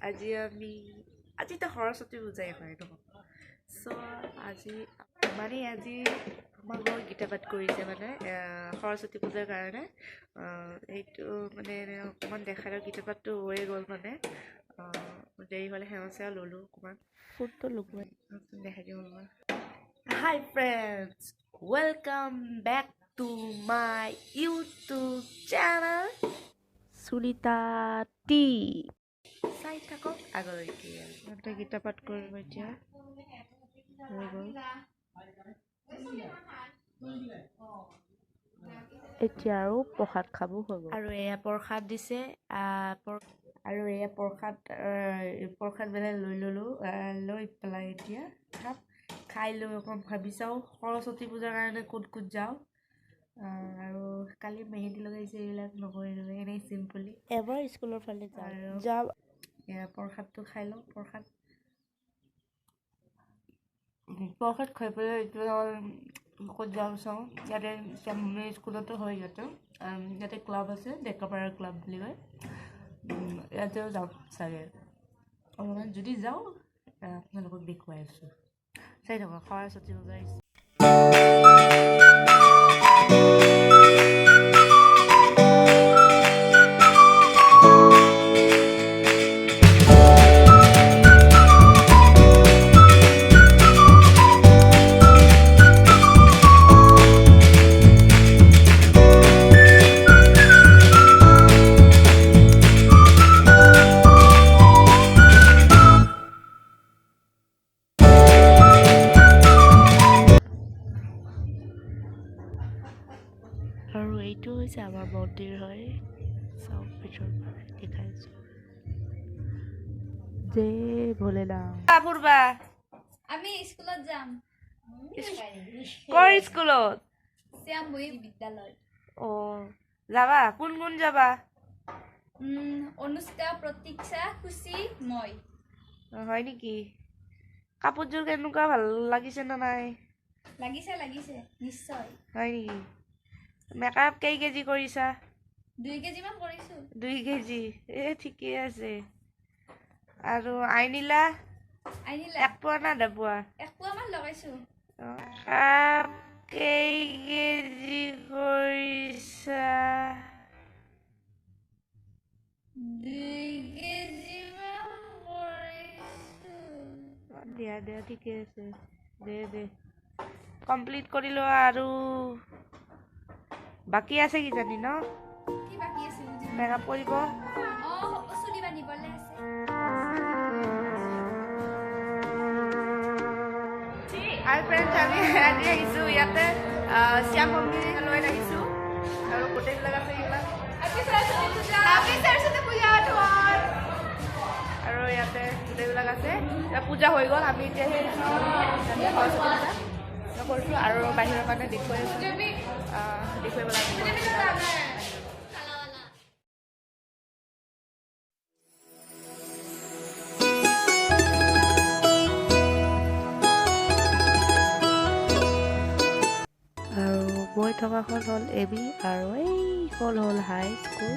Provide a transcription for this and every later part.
আজি আমি আজিতো সৰস্বতী পূজাই হয় ন চ' আজি মানে আজি আমাৰ ঘৰত গীতা পাঠ কৰিছে মানে সৰস্বতী পূজাৰ কাৰণে। এইটো মানে অকণমান দেখালে গীতা পাঠটো হৈয়ে গ'ল মানে। দেৰি হ'লে সেৱচেৱা ল'লোঁ অকণমান। ফুটটো লগোৱাই। দেখাই দিওঁ hi friends welcome back to my YouTube channel Sunita T চাই থাকক আগলৈকে সিহঁতে গীতা পাঠ কৰিব এতিয়া। হৈ গ'ল। এতিয়া আৰু প্ৰসাদ খাব হৈ গ'ল। আৰু এয়া প্ৰসাদ দিছে আৰু এয়া প্ৰসাদ আহ, প্ৰসাদ বেলেগ লৈ ল'লোঁ লৈ পেলাই এতিয়া খাম খাই লৈ অকণ ভাবি চাওঁ সৰস্বতী পূজাৰ কাৰণে ক'ত ক'ত যাওঁ। আৰু কালি মেহেন্দি লগাইছে এইবিলাক নকৰিলোঁ এনেই চিম্পলি এবাৰ স্কুলৰ ফালে যাওঁ। আৰু- যাম। এয়া প্ৰসাদটো খাই লওঁ প্ৰসাদ। প্ৰসাদ খাই পেলাই এতিয়া ক'ত যাওঁ চাওঁ ইয়াতে স্কুলতো হয় ইয়াতে ইয়াতে ক্লাব আছে ডেকাপাৰা ক্লাব বুলি কয়। ইয়াতেও যাওঁ চাগে। অলপমান যদি যাওঁ আপোনালোকক দেখুৱাই আছোঁ। চাই থাকক সৰস্বতী পূজা এইটো হৈছে আমাৰ মন্দিৰ হয়। চাওক ভিতৰৰ পৰা দেখাইছোঁ জয় ভোলেনাথ ফুৰবা আমি স্কুলত যাম। কৰ স্কুলত? শ্যামভূঞি বিদ্যালয়। অঁ যাবা? কোন কোন যাবা? উম, অনুষ্কা প্ৰতীক্ষা খুচি মই। হয় নেকি? কাপোৰযোৰ কেনেকুৱা? ভালো লাগিছে নে নাই? লাগিছে লাগিছে। নিশ্চয়। হয় নেকি? মেকআপ কেই কেজি কৰিছা? দুই কেজিমান কৰিছোঁ। দুই কেজি? এ ঠিকেই আছে। আৰু আইনিলা? আনিলা এক পোৱা না ডেপোৱা এক পোৱামান লগাইছোঁ। মেকআপ কেই কেজি কৰিছা? দুই কেজিমান কৰিছোঁ। দিয়া দিয়া ঠিকে আছে। দে দে। কমপ্লিট কৰি লোৱা আৰু। বাকী আছে কিজানি ন? কি আছে বুজি মেকআপ কৰিব হাই ফ্ৰেণ্ডছ আমি আজি আহিছোঁ ইয়াতে শ্যাম আহিছোঁ। আৰু গোটেইবিলাক আছে এইবিলাক আৰু ইয়াতে গোটেইবিলাক আছে। পূজা হৈ গ'ল আমি এতিয়া সেই আমি সৰস্বতী পূজা কৰিছোঁ আৰু বাহিৰৰ কাৰণে দেখুৱাই আছোঁ। আহ, দেখুৱাই পেলাই আৰু মই থকাখন হ'ল এ বি আৰু এইখন হ'ল হাই স্কুল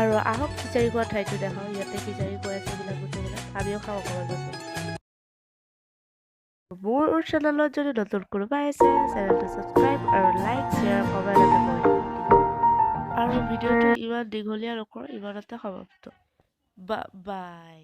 আৰু আহক খিচাৰি খোৱা ঠাইটো দেখাওঁ ইয়াতে খিচাৰি খুৱাই আছে এইবিলাক গোটেইবিলাক আমিও খাব অকণমান গৈছোঁ। মোৰ চেনেলত যদি নতুন কোনোবাই আছে চেনেলটো ছাবস্ক্ৰাইব আৰু লাইক শ্বেয়াৰ কমেণ্ট এটা কৰি। আৰু ভিডিঅ'টো ইমান দীঘলীয়া নকৰোঁ ইমানতে সমাপ্ত। বাই